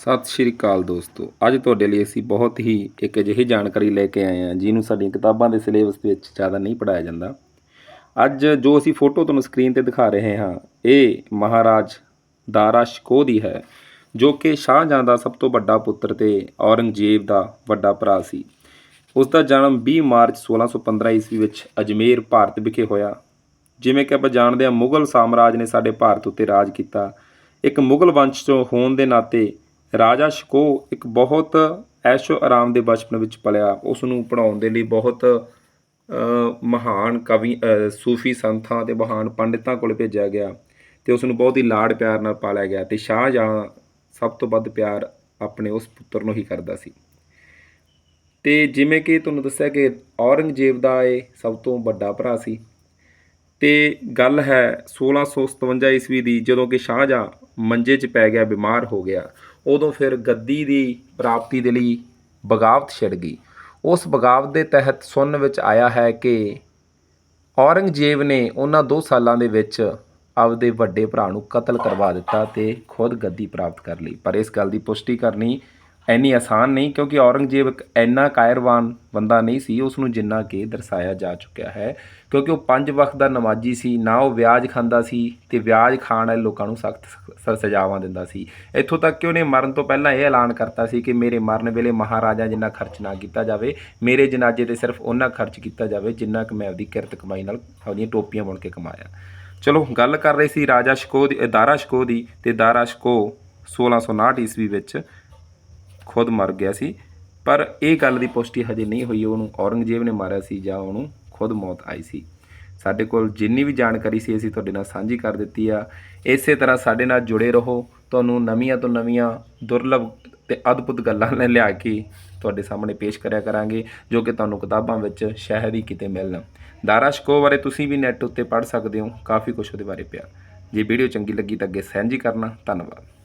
ਸਤਿ ਸ਼੍ਰੀ ਅਕਾਲ ਦੋਸਤੋ। ਅੱਜ ਤੁਹਾਡੇ ਲਈ ਅਸੀਂ ਬਹੁਤ ਹੀ ਇੱਕ ਅਜਿਹੀ ਜਾਣਕਾਰੀ ਲੈ ਕੇ ਆਏ ਹਾਂ, ਜਿਹਨੂੰ ਸਾਡੀਆਂ ਕਿਤਾਬਾਂ ਦੇ ਸਿਲੇਬਸ ਵਿੱਚ ਜ਼ਿਆਦਾ ਨਹੀਂ ਪੜਾਇਆ ਜਾਂਦਾ। ਅੱਜ ਜੋ ਅਸੀਂ ਫੋਟੋ ਤੁਹਾਨੂੰ ਸਕਰੀਨ ਤੇ ਦਿਖਾ ਰਹੇ ਹਾਂ, ਇਹ ਮਹਾਰਾਜ ਦਾਰਾ ਸ਼ਿਕੋਹ ਦੀ ਹੈ, ਜੋ ਕਿ ਸ਼ਾਹਜਹਾਂ ਦਾ ਸਭ ਤੋਂ ਵੱਡਾ ਪੁੱਤਰ ਤੇ ਔਰੰਗਜ਼ੇਬ ਦਾ ਵੱਡਾ ਭਰਾ ਸੀ। ਉਸ ਦਾ ਜਨਮ 20 ਮਾਰਚ 1615 ਈਸਵੀ ਵਿੱਚ ਅਜਮੇਰ, ਭਾਰਤ ਵਿਖੇ ਹੋਇਆ। ਜਿਵੇਂ ਕਿ ਆਪਾਂ ਜਾਣਦੇ ਹਾਂ, ਮੁਗਲ ਸਾਮਰਾਜ ਨੇ ਸਾਡੇ ਭਾਰਤ ਉੱਤੇ ਰਾਜ ਕੀਤਾ। ਇੱਕ ਮੁਗਲ ਵੰਸ਼ ਤੋਂ ਹੋਣ ਦੇ ਨਾਤੇ ਰਾਜਾ ਸ਼ਕੋ ਇੱਕ ਬਹੁਤ ਐਸ਼ੋ ਆਰਾਮ ਦੇ ਬਚਪਨ ਵਿੱਚ ਪਲਿਆ। ਉਸ ਨੂੰ ਪੜਾਉਣ ਦੇ ਲਈ ਬਹੁਤ ਮਹਾਨ ਕਵੀ ਸੂਫੀ ਸੰਤਾਂ ਤੇ ਮਹਾਨ ਪੰਡਿਤਾਂ ਕੋਲ ਭੇਜਿਆ ਗਿਆ ਤੇ ਉਸ ਨੂੰ ਬਹੁਤ ਹੀ ਲਾਡ ਪਿਆਰ ਨਾਲ ਪਾਲਿਆ ਗਿਆ ਤੇ ਸ਼ਾਹਜਹਾਂ ਸਭ ਤੋਂ ਵੱਧ ਪਿਆਰ ਆਪਣੇ ਉਸ ਪੁੱਤਰ ਨੂੰ ਹੀ ਕਰਦਾ ਸੀ। ਤੇ ਜਿਵੇਂ ਕਿ ਤੁਹਾਨੂੰ ਦੱਸਿਆ ਕਿ ਔਰੰਗਜ਼ੇਬ ਦਾ ਇਹ ਸਭ ਤੋਂ ਵੱਡਾ ਭਰਾ ਸੀ। ਤੇ ਗੱਲ ਹੈ 1657 ਈਸਵੀ ਦੀ ਜਦੋਂ ਕਿ ਸ਼ਾਹਜਹਾਂ ਮੰਜੇ 'ਚ ਪੈ ਗਿਆ, ਬਿਮਾਰ ਹੋ ਗਿਆ। ਉਦੋਂ ਫਿਰ ਗੱਦੀ ਦੀ ਪ੍ਰਾਪਤੀ ਦੇ ਲਈ ਬਗਾਵਤ ਛਿੜ ਗਈ। ਉਸ ਬਗਾਵਤ ਦੇ ਤਹਿਤ ਸੁਣਨ ਵਿੱਚ ਆਇਆ ਹੈ ਕਿ ਔਰੰਗਜ਼ੇਬ ਨੇ ਉਹਨਾਂ 2 ਸਾਲਾਂ ਦੇ ਵਿੱਚ ਆਪਦੇ ਵੱਡੇ ਭਰਾ ਨੂੰ ਕਤਲ ਕਰਵਾ ਦਿੱਤਾ ਤੇ ਖੁਦ ਗੱਦੀ ਪ੍ਰਾਪਤ ਕਰ ਲਈ। ਪਰ ਇਸ ਗੱਲ ਦੀ ਪੁਸ਼ਟੀ ਕਰਨੀ ਇੰਨੀ ਆਸਾਨ ਨਹੀਂ, ਕਿਉਂਕਿ ਔਰੰਗਜ਼ੇਬ ਇੱਕ ਇੰਨਾ ਕਾਇਰਵਾਨ ਬੰਦਾ ਨਹੀਂ ਸੀ ਉਸ ਨੂੰ ਜਿੰਨਾ ਕਿ ਦਰਸਾਇਆ ਜਾ ਚੁੱਕਿਆ ਹੈ, ਕਿਉਂਕਿ ਉਹ ਪੰਜ ਵਕਤ ਦਾ ਨਮਾਜ਼ੀ ਸੀ, ਨਾ ਉਹ ਵਿਆਜ ਖਾਂਦਾ ਸੀ ਤੇ ਵਿਆਜ ਖਾਣ ਵਾਲੇ ਲੋਕਾਂ ਨੂੰ ਸਖਤ ਸਜ਼ਾਵਾਂ ਦਿੰਦਾ ਸੀ। ਇੱਥੋਂ ਤੱਕ ਕਿ ਉਹਨੇ ਮਰਨ ਤੋਂ ਪਹਿਲਾਂ ਇਹ ਐਲਾਨ ਕਰਤਾ ਸੀ ਕਿ ਮੇਰੇ ਮਰਨ ਵੇਲੇ ਮਹਾਰਾਜਾ ਜਿੰਨਾ ਖਰਚ ਨਾ ਕੀਤਾ ਜਾਵੇ, ਮੇਰੇ ਜਨਾਜ਼ੇ ਤੇ ਸਿਰਫ ਉਹਨਾਂ ਖਰਚ ਕੀਤਾ ਜਾਵੇ ਜਿੰਨਾ ਕਿ ਮੈਂ ਆਪਦੀ ਕਿਰਤ ਕਮਾਈ ਨਾਲ ਆਪਦੀਆਂ ਟੋਪੀਆਂ ਬੁਣ ਕੇ ਕਮਾਇਆ। ਚਲੋ, ਗੱਲ ਕਰ ਰਹੇ ਸੀ ਰਾਜਾ ਸ਼ਿਕੋਹ ਦੀ ਦਾਰਾ ਸ਼ਿਕੋਹ ਦੀ ਤੇ ਦਾਰਾ ਸ਼ਿਕੋਹ 1659 ਈਸਵੀ ਵਿੱਚ ਖੁਦ ਮਰ ਗਿਆ ਸੀ, ਪਰ ਇਹ ਗੱਲ ਦੀ ਪੁਸ਼ਟੀ ਹਜੇ ਨਹੀਂ ਹੋਈ। ਉਹਨੂੰ ਔਰੰਗਜ਼ੇਬ ਨੇ ਮਾਰਿਆ ਸੀ ਜਾਂ ਉਹਨੂੰ ਖੁਦ ਮੌਤ ਆਈ ਸੀ। ਸਾਡੇ ਕੋਲ ਜਿੰਨੀ ਵੀ ਜਾਣਕਾਰੀ ਸੀ, ਅਸੀਂ ਤੁਹਾਡੇ ਨਾਲ ਸਾਂਝੀ ਕਰ ਦਿੱਤੀ ਆ। ਇਸੇ ਤਰ੍ਹਾਂ ਸਾਡੇ ਨਾਲ ਜੁੜੇ ਰਹੋ। ਤੁਹਾਨੂੰ ਨਵੀਆਂ ਤੋਂ ਨਵੀਆਂ ਦੁਰਲਭ ਤੇ ਅਦਭੁਤ ਗੱਲਾਂ ਲੈ ਲਿਆ ਕੇ ਤੁਹਾਡੇ ਸਾਹਮਣੇ ਪੇਸ਼ ਕਰਿਆ ਕਰਾਂਗੇ, ਜੋ ਕਿ ਤੁਹਾਨੂੰ ਕਿਤਾਬਾਂ ਵਿੱਚ ਸ਼ਾਇਦ ਹੀ ਕਿਤੇ ਮਿਲਣ। ਦਾਰਾ ਸ਼ਿਕੋਹ ਬਾਰੇ ਤੁਸੀਂ ਵੀ ਨੈੱਟ ਉੱਤੇ ਪੜ੍ਹ ਸਕਦੇ ਹੋ। ਕਾਫੀ ਕੁਝ ਉਹਦੇ ਬਾਰੇ ਪਿਆ। ਜੇ ਵੀਡੀਓ ਚੰਗੀ ਲੱਗੀ ਤਾਂ ਅੱਗੇ ਸਾਂਝੀ ਕਰਨਾ। ਧੰਨਵਾਦ।